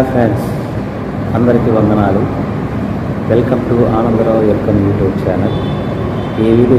Hi friends అందరికీ వందనాలు. Welcome to Anandarao యొక్క యూట్యూబ్ ఛానల్. ఈ వీడియో